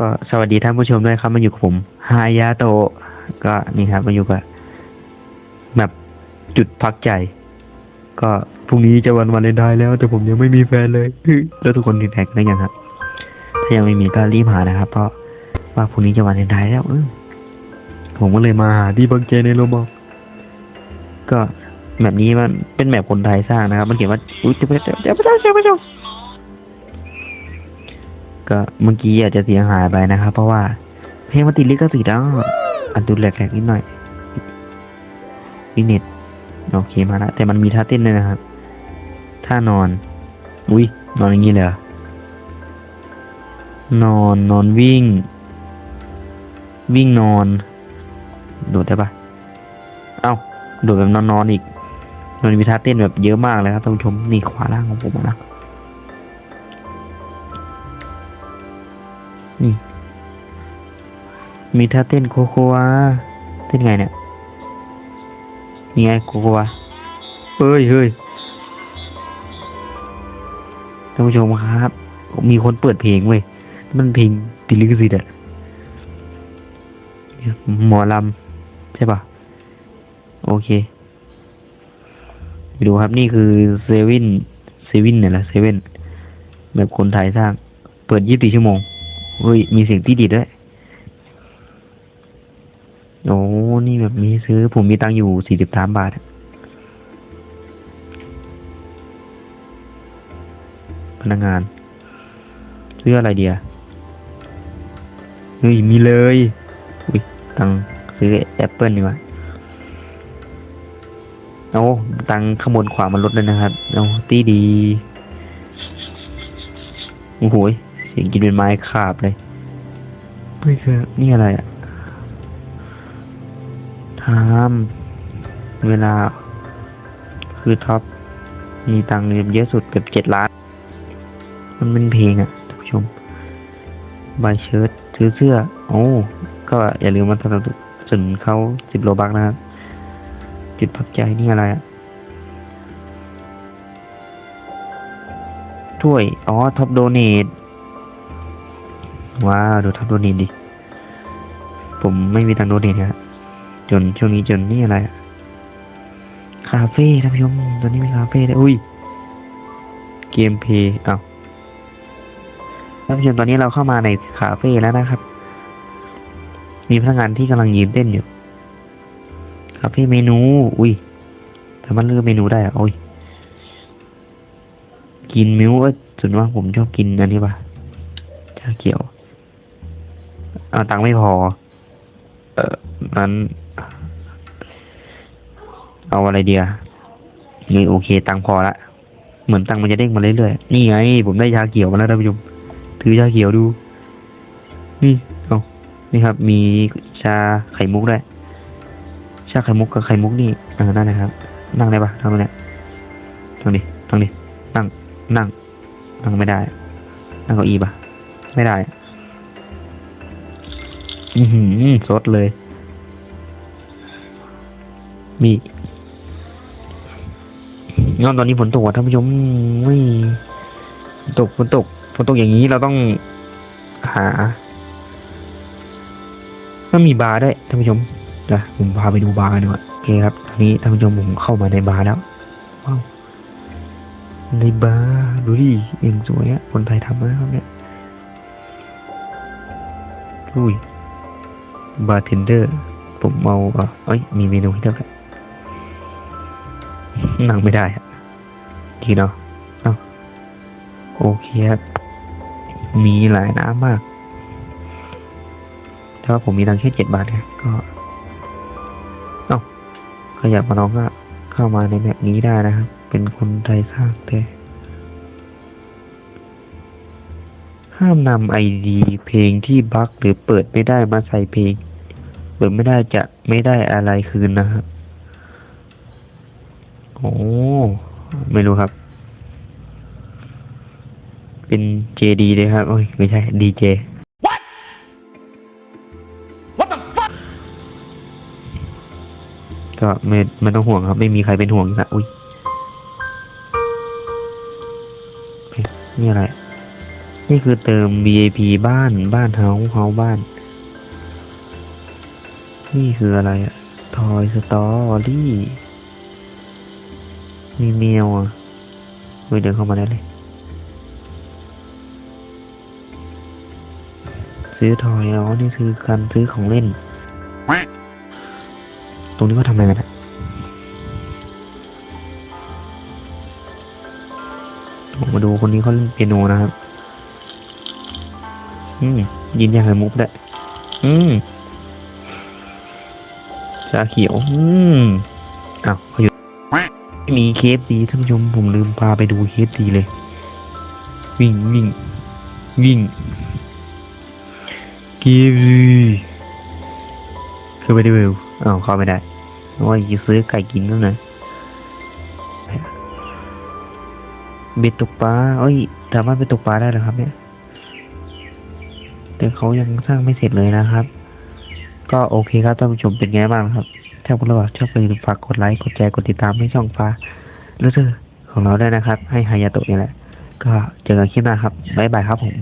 ก็สวัสดีท่านผู้ชมด้วยครับมาอยู่กับผมฮายาโตก็นี่ครับมาอยู่กับแบบจุดพักใจ ก็พรุ่งนี้จะวันวันเลนไทน์แล้ว แต่ผมยังไม่มีแฟนเลยแล้วทุกคนมีแฟนกันหรือยังครับ ถ้ายังไม่มีก็รีบหานะครับ เพราะว่าพรุ่งนี้จะวันเลนไทน์แล้วเออผมก็เลยมาหาที่บังเจในโรบอกก็แบบนี้มันเป็นแบบคนไทยสร้างนะครับ มันเขียนว่าอุ้ยเดี๋ยวเดี๋ยวเดี๋ยวเดี๋ยวเดี๋ยวเดี๋ยว ก็เมื่อกี้อาจจะเสียหายไปนะครับ เพราะว่าเพลงมันติดลิขสิทธิ์แล้วอันดูแหลกๆนิดหน่อยวิเน็ตโอเคมาแล้วแต่มันมีท่าเต้นด้วยนะครับท่านอน อุ้ยนอนอย่างนี้เลยนอนนอนวิ่ง วิ่งนอน โดดได้ปะเอ้า โดดแบบนอนนอนอีก มันมีท่าเต้นแบบเยอะมากเลยครับท่านผู้ชมนี่ขวาล่างของผมนะ นี่ มีท่าเต้นโคโควาเต้นไงเนี่ยนี่ไงโคโควาเฮ้ยเฮ้ยท่านผู้ชมครับ มีคนเปิดเพลงเว้ยมันเพลงติลิขสิทธิ์อะหมอลำใช่ปะโอเค ดูครับนี่คือเซเว่นเซเว่นเนี่ยแหละเซเว่นแบบคนไทยสร้าง เปิดยี่สิบชั่วโมง เฮ้ย มีเสียงที่ดีดด้วย โอ้ นี่แบบมีซื้อ ผมมีตังอยู่สี่สิบสามบาท พนักงาน ซื้ออะไรเดียเฮ้ย มีเลย อุ้ย ตังซื้อแอปเปิลดีกว่าโอ้ตังข้างบนขวามันลดเลยนะครับโอ้ตีดี โอ้โหย เสียงกินเป็นไม้ขาบเลยไม่คือนี่อะไรอะทามเวลา คือท็อป มีตังค์เยอะสุดเกือบเจ็ดล้าน มันเป็นเพลงอะท่านผู้ชมบายเชิร์ตซื้อเสื้อ โอ้ ก็อย่าลืมมาสนับสนุนเขาสิบโลบักนะครับจุดพักใจนี่อะไรอะถ้วย อ๋อ ท็อปโดเนท ว้าวดูท็อปโดเนดิ ผมไม่มีตังโดนทครับจนช่วงนี้จนนี่อะไร คาเฟ่ท่านผู้ชมตอนนี้มีคาเฟ่ด้วยอุ้ย เกมเพย์อ้าวท่านผู้ชมตอนนี้เราเข้ามาในคาเฟ่แล้วนะครับ มีพนักงานที่กำลังยืนเต้นอยู่ คาเฟ่เมนู อุ้ยสามารถเลือกเมนูได้อะโอ้ย กินมิวเอ้ยส่วนว่ากผมชอบกินอันนี้ปะชาเขียว เอาตังค์ไม่พอ เออนั้น เอาอะไรเดียนี่โอเค ตังค์พอละ เหมือนตังค์มันจะเด้งมาเรื่อยๆ นี่ไง ผมได้ชาเขียวมาแล้วท่านผู้ชม ถือชาเขียวดู นี่ เอานี่ครับ มีชาไข่มุกด้วยชาไข่มุกกับไข่มุกนี่เออนั่นนะครับ นั่งได้ปะทำไมเนี่ยนั่งดินั่งดินั่ง นั่ง นั่งไม่ได้ นั่งเก้าอี้ปะไม่ได้ อือหือสดเลย มีงอนตอนนี้ฝนตกอะท่านผู้ชมไม่ตกฝนตกฝนตกอย่างนี้เราต้องหาก็มีบาร์ได้วยท่านผู้ชมเดี๋ยวผมพาไปดูบาร์กันดีกว่าโอเคครับตอนนี้ท่านผู้ชมผมเข้ามาในบาร์แล้วว้าวในบาร์ดูดิอย่างสวยอะคนไทยทำนะครับเนี่ยอุ้ย บาร์เทนเดอร์ ผมเมาอะเอ้ย มีเมนูให้เลือกอะนั่งไม่ได้อะดีเนาะเอ้าโอเคครับ มีหลายน้ำมากถ้าผมมีตังค์แค่เจ็ดบาทเนี่ยก็ เอ้าใครอยากมาลองก็เข้ามาในแบบนี้ได้นะครับ เป็นคนไทยสร้างแต่ห้ามนำไอดีเพลงที่บั๊กหรือเปิดไม่ได้มาใส่เพลง เปิดไม่ได้จะไม่ได้อะไรคืนนะครับโอ้ไม่รู้ครับ เป็น JD เลยครับ โอ้ย ไม่ใช่ DJ What the fuck? ก็ไม่ไม่ต้องห่วงครับ ไม่มีใครเป็นห่วงนะอุ้ยเฮ้ยนี่อะไรอนี่คือเติม VIP บ้าน บ้านเฮาเฮาบ้าน นี่คืออะไรอะทอยสตอรี่มีเมียวอะเฮ้ยเดินเข้ามาได้เลย ซื้อทอยอ๋อนี่คือการซื้อของเล่น ตรงนี้ก็ทำอะไรกันอะมาดูคนนี้เขาเล่นเปียโนนะครับ อืมยินยาไข่มุกได้ อืม ชาเขียว อืมอ้าวเขาอยู่มีเคฟดีท่านผู้ชมผมลืมพาไปดูเคฟดีเลย วิ่งวิ่งวิ่งเคฟดีคือไปได้เวลอ้าวเข้าไม่ได้เพราะว่าจะซื้อไก่กินแล้วนะเบ็ดตกปลาเอ้ย สามารถไปตกปลาได้หรอครับเนี่ย แต่เขายังสร้างไม่เสร็จเลยนะครับ ก็โอเคครับท่านผู้ชมเป็นไงบ้างครับ ถ้าคุณเราชอบก็อย่าลืมฝากกดไลค์กดแชร์กดติดตามให้ช่องฟ้าล้วเธอของเราได้นะครับ ให้ฮายาโตะนี่แหละ ก็เจอกันคลิปหน้าครับบ๊ายบายครับผม